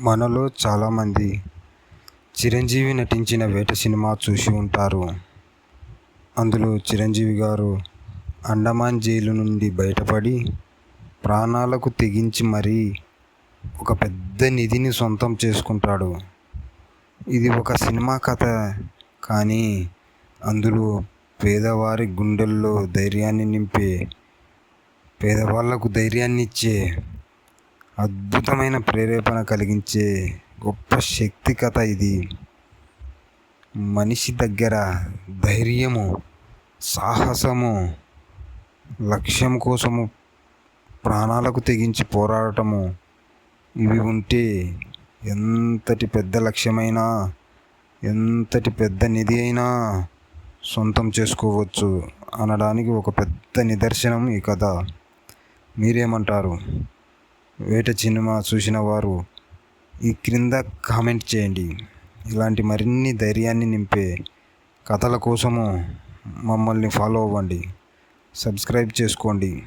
మనలో చాలామంది చిరంజీవి నటించిన వేట సినిమా చూసి ఉంటారు. అందులో చిరంజీవి గారు అండమాన్ జైలు నుండి బయటపడి ప్రాణాలకు తెగించి మరీ ఒక పెద్ద నిధిని సొంతం చేసుకుంటాడు. ఇది ఒక సినిమా కథ కానీ అందులో పేదవారి గుండెల్లో ధైర్యాన్ని నింపే పేదవాళ్ళకు ధైర్యాన్ని ఇచ్చే అద్భుతమైన ప్రేరేపణ కలిగించే గొప్ప శక్తి కథ ఇది. మనిషి దగ్గర ధైర్యము సాహసము లక్ష్యం కోసము ప్రాణాలకు తెగించి పోరాడటము ఇవి ఉంటే ఎంతటి పెద్ద లక్ష్యమైనా ఎంతటి పెద్ద నిధి అయినా సొంతం చేసుకోవచ్చు అనడానికి ఒక పెద్ద నిదర్శనం ఈ కథ. మీరేమంటారు? వేట సినిమా చూసిన వారు ఈ క్రింద కామెంట్ చేయండి. ఇలాంటి మరిన్ని ధైర్యాన్ని నింపే కథల కోసము మమ్మల్ని ఫాలో అవ్వండి. సబ్స్క్రైబ్ చేసుకోండి.